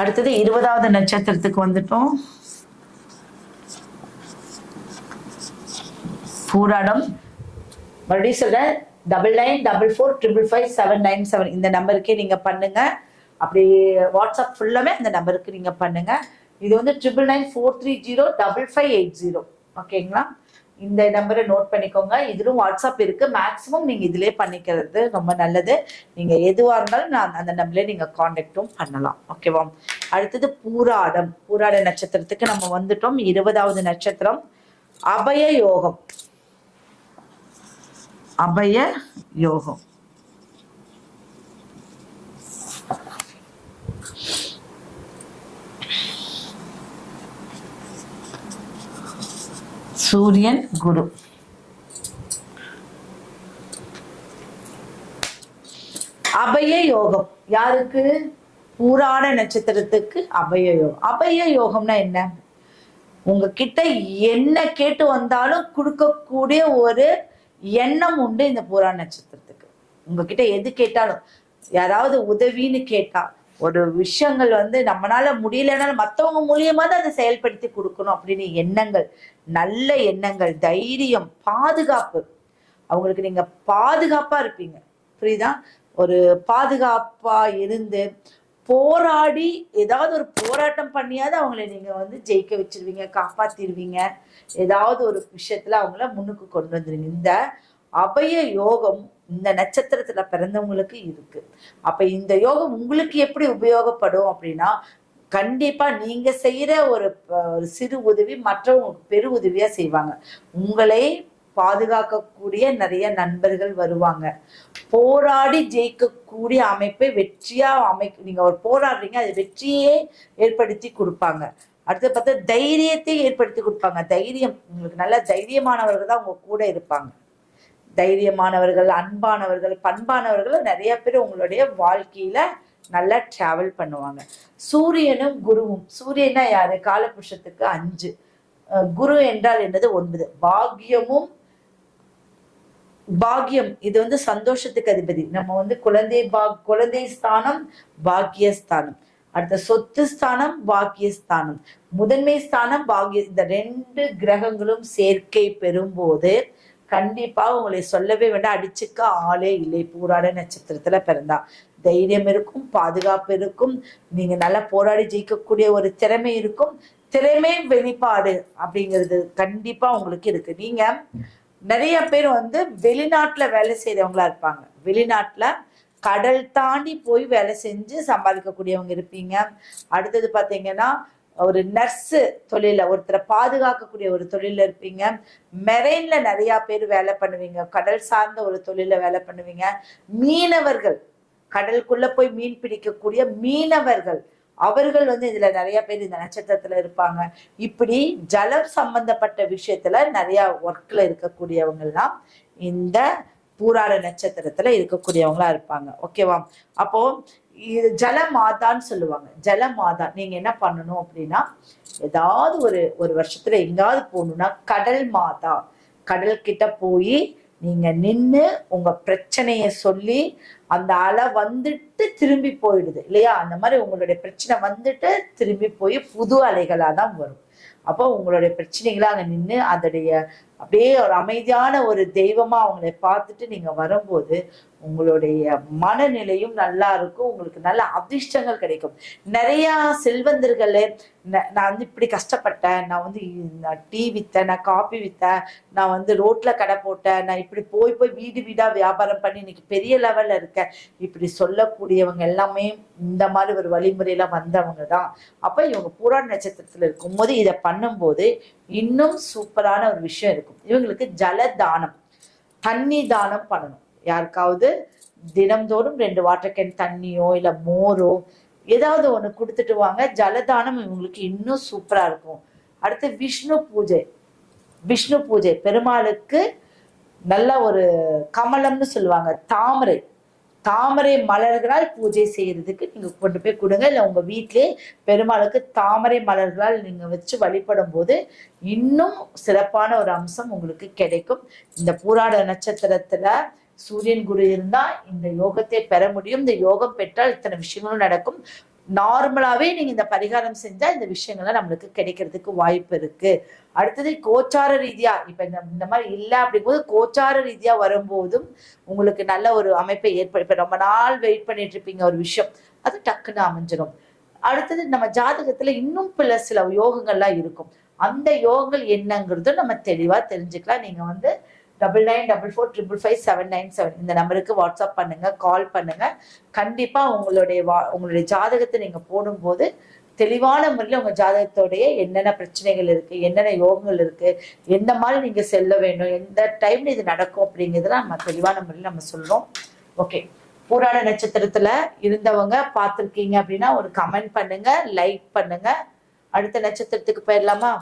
அடுத்தது இருபதாவது நட்சத்திரத்துக்கு வந்துட்டோம். பூராடம். மறுபடியும் சொல்றேன் double nine double four triple five seven nine seven இந்த நம்பருக்கே நீங்க பண்ணுங்க. அப்படி வாட்ஸ்அப் ஃபுல்லாமே இந்த நம்பருக்கு நீங்க பண்ணுங்க. இது வந்து triple nine four three zero double five eight zero ஓகேங்களா இந்த நம்பரை நோட் பண்ணிக்கோங்க. இதிலும் வாட்ஸ்அப் இருக்கு. மேக்ஸிமம் நீங்க இதிலே பண்ணிக்கிறது ரொம்ப நல்லது. நீங்க எதுவா இருந்தாலும் நான் அந்த நம்பர்ல நீங்க காண்டாக்டும் பண்ணலாம். ஓகேவா அடுத்தது பூராடம். பூராட நட்சத்திரத்துக்கு நம்ம வந்துட்டோம். இருபதாவது நட்சத்திரம். அபய யோகம். அபய யோகம். சூரியன் குரு. அபய யோகம். யாருக்கு? பூராட நட்சத்திரத்துக்கு அபய யோகம். அபய யோகம்னா என்ன? உங்ககிட்ட என்ன கேட்டு வந்தாலும் கொடுக்கக்கூடிய ஒரு எண்ணம் உண்டு இந்த புறாண நட்சத்திரத்துக்கு. உங்ககிட்ட எது கேட்டாலும் யாராவது உதவின்னு கேட்டா ஒரு விஷயங்கள் வந்து நம்மளால முடியலனாலும் மத்தவங்க மூலியமா தான் அதை செயல்படுத்தி கொடுக்கணும் அப்படின்னு எண்ணங்கள். நல்ல எண்ணங்கள் தைரியம் பாதுகாப்பு. அவங்களுக்கு நீங்க பாதுகாப்பா இருப்பீங்க. புரியுதா? ஒரு பாதுகாப்பா இருந்து போராடி ஏதாவது ஒரு போராட்டம் பண்ணியாவது அவங்கள நீங்க வந்து ஜெயிக்க வச்சிருவீங்க காப்பாத்திருவீங்க. ஏதாவது ஒரு விஷயத்துல அவங்கள முன்னுக்கு கொண்டு வந்துருவீங்க. இந்த அபய யோகம் இந்த நட்சத்திரத்துல பிறந்தவங்களுக்கு இருக்கு. அப்ப இந்த யோகம் உங்களுக்கு எப்படி உபயோகப்படும் அப்படின்னா கண்டிப்பா நீங்க செய்யற ஒரு ப- ஒரு சிறு உதவி மற்றவங்களுக்கு பெரு உதவியா செய்வாங்க. உங்களை பாதுகாக்கக்கூடிய நிறைய நண்பர்கள் வருவாங்க. போராடி ஜெயிக்கக்கூடிய அமைப்பை வெற்றியா அமை நீங்க ஒரு போராடுறீங்க அது வெற்றியே ஏற்படுத்தி கொடுப்பாங்க. அடுத்து பார்த்தா தைரியத்தை ஏற்படுத்தி கொடுப்பாங்க. தைரியம் உங்களுக்கு நல்ல தைரியமானவர்கள் தான் உங்க கூட இருப்பாங்க. தைரியமானவர்கள் அன்பானவர்கள் பண்பானவர்கள் நிறைய பேர் உங்களுடைய வாழ்க்கையில நல்லா டிராவல் பண்ணுவாங்க. சூரியனும் குருவும். சூரியனா யாரு? காலபுருஷத்துக்கு அஞ்சு. குரு என்றால் என்னது? ஒன்பது. பாக்யமும் பாக்யம். இது வந்து சந்தோஷத்துக்கு அதிபதி. நம்ம வந்து குழந்தை பா குழந்தை ஸ்தானம் பாக்கியஸ்தானம் அடுத்த சொத்து ஸ்தானம் பாக்கியஸ்தானம் முதன்மை ஸ்தானம் பாக்கிய இந்த ரெண்டு கிரகங்களும் சேர்க்கை பெறும்போது கண்டிப்பா உங்களை சொல்லவே வேண்டாம். அடிச்சுக்க ஆளே இல்லை. பூராட நட்சத்திரத்துல பிறந்தா. தைரியம் இருக்கும் பாதுகாப்பு இருக்கும் நீங்க நல்லா போராடி ஜெயிக்கக்கூடிய ஒரு திறமை இருக்கும். திறமை வெளிப்பாடு அப்படிங்கிறது கண்டிப்பா உங்களுக்கு இருக்கு. நீங்க நிறைய பேர் வந்து வெளிநாட்டுல வேலை செய்யறவங்களா இருப்பாங்க. வெளிநாட்டுல கடல் தாண்டி போய் வேலை செஞ்சு சம்பாதிக்கக்கூடியவங்க இருப்பீங்க. அடுத்தது பார்த்தீங்கன்னா ஒரு நர்ஸு தொழில ஒருத்தரை பாதுகாக்கக்கூடிய ஒரு தொழில இருப்பீங்க. மெரெயின்ல நிறைய பேர் வேலை பண்ணுவீங்க. கடல் சார்ந்த ஒரு தொழில வேலை பண்ணுவீங்க. மீனவர்கள் கடலுக்குள்ள போய் மீன் பிடிக்கக்கூடிய மீனவர்கள். அவர்கள் வந்து இதுல நிறைய பேர் இந்த நட்சத்திரத்துல இருப்பாங்க. இப்படி ஜலம் சம்பந்தப்பட்ட விஷயத்துல நிறைய ஒர்க்ல இருக்கக்கூடியவங்க எல்லாம் இந்த பூராட நட்சத்திரத்துல இருக்கக்கூடியவங்களா இருப்பாங்க. ஓகேவா அப்போ இது ஜல மாதான்னு சொல்லுவாங்க. ஜல மாதா நீங்க என்ன பண்ணணும் அப்படின்னா ஏதாவது ஒரு ஒரு வருஷத்துல எங்காவது போகணும்னா கடல் மாதா. கடல் கிட்ட போய் நீங்க நின்னு உங்க பிரச்சனைய சொல்லி அந்த அலை வந்துட்டு திரும்பி போயிடுது இல்லையா? அந்த மாதிரி உங்களுடைய பிரச்சனை வந்துட்டு திரும்பி போய் புது அலைகளாக தான் வரும். அப்போ உங்களுடைய பிரச்சனைகளை அங்க நின்று அதோடைய அப்படியே ஒரு அமைதியான ஒரு தெய்வமா அவங்கள பார்த்துட்டு நீங்க வரும்போது உங்களுடைய மனநிலையும் நல்லா இருக்கும். உங்களுக்கு நல்ல அதிர்ஷ்டங்கள் கிடைக்கும். நிறைய செல்வந்தர்கள் நான் வந்து இப்படி கஷ்டப்பட்டேன். நான் வந்து நான் டீ வித்தேன் நான் காபி வித்தேன் நான் வந்து ரோட்ல கடை போட்டேன் நான் இப்படி போய் போய் வீடு வீடா வியாபாரம் பண்ணி இன்னைக்கு பெரிய லெவல்ல இருக்கேன். இப்படி சொல்லக்கூடியவங்க எல்லாமே இந்த மாதிரி ஒரு வழிமுறையில வந்தவங்க தான். அப்ப இவங்க பூராட நட்சத்திரத்துல இருக்கும்போது இதை பண்ணும்போது இன்னும் சூப்பரான ஒரு விஷயம் இருக்கும். இவங்களுக்கு ஜல தானம் தண்ணி தானம் பண்ணணும். யாருக்காவது தினம்தோறும் ரெண்டு வாட்டர் கேன் தண்ணியோ இல்லை மோரோ ஏதாவது ஒன்று கொடுத்துட்டு வாங்க. ஜலதானம் இவங்களுக்கு இன்னும் சூப்பராக இருக்கும். அடுத்து விஷ்ணு பூஜை. விஷ்ணு பூஜை. பெருமாளுக்கு நல்ல ஒரு கமலம்னு சொல்லுவாங்க. தாமரை. தாமரை மலர்களால் பூஜை செய்யறதுக்கு நீங்க கொண்டு போய் கொடுங்க. இல்லை உங்க வீட்டிலே பெருமாளுக்கு தாமரை மலர்களால் நீங்க வச்சு வழிபடும் போது இன்னும் சிறப்பான ஒரு அம்சம் உங்களுக்கு கிடைக்கும். இந்த பூராட நட்சத்திரத்துல சூரியன் குரு இருந்தா இந்த யோகத்தை பெற முடியும். இந்த யோகம் பெற்றால் இத்தனை விஷயங்களும் நடக்கும். நார்மலாவே நீங்க இந்த பரிகாரம் செஞ்சா இந்த விஷயங்கள்லாம் நம்மளுக்கு கிடைக்கிறதுக்கு வாய்ப்பு இருக்கு. அடுத்தது கோச்சார ரீதியா இப்ப இந்த இந்த மாதிரி இல்லை அப்படிங்கும்போது கோச்சார ரீதியா வரும்போதும் உங்களுக்கு நல்ல ஒரு அமைப்பை ஏற்படு இப்ப ரொம்ப நாள் வெயிட் பண்ணிட்டு இருப்பீங்க ஒரு விஷயம். அது டக்குன்னு அமைஞ்சிடும் அடுத்தது நம்ம ஜாதகத்துல இன்னும் பல சில யோகங்கள்லாம் இருக்கும். அந்த யோகங்கள் என்னங்கிறதும் நம்ம தெளிவா தெரிஞ்சுக்கலாம். நீங்க வந்து double nine double four triple five seven nine seven இந்த நம்பருக்கு வாட்ஸ்அப் பண்ணுங்க கால் பண்ணுங்க. கண்டிப்பா உங்களுடைய வா உங்களுடைய ஜாதகத்தை நீங்க போடும்போது தெளிவான முறையில் உங்கள் ஜாதகத்தோடைய என்னென்ன பிரச்சனைகள் இருக்குது என்னென்ன யோகங்கள் இருக்குது எந்த மாதிரி நீங்கள் செல்ல வேண்டும் எந்த டைம்ல இது நடக்கும் அப்படிங்கிறதுலாம் நம்ம தெளிவான முறையில் நம்ம சொல்கிறோம் ஓகே பூராட நட்சத்திரத்தில் இருந்தவங்க பார்த்துருக்கீங்க அப்படின்னா ஒரு கமெண்ட் பண்ணுங்கள் லைக் பண்ணுங்கள் அடுத்த நட்சத்திரத்துக்கு போயிடலாமா?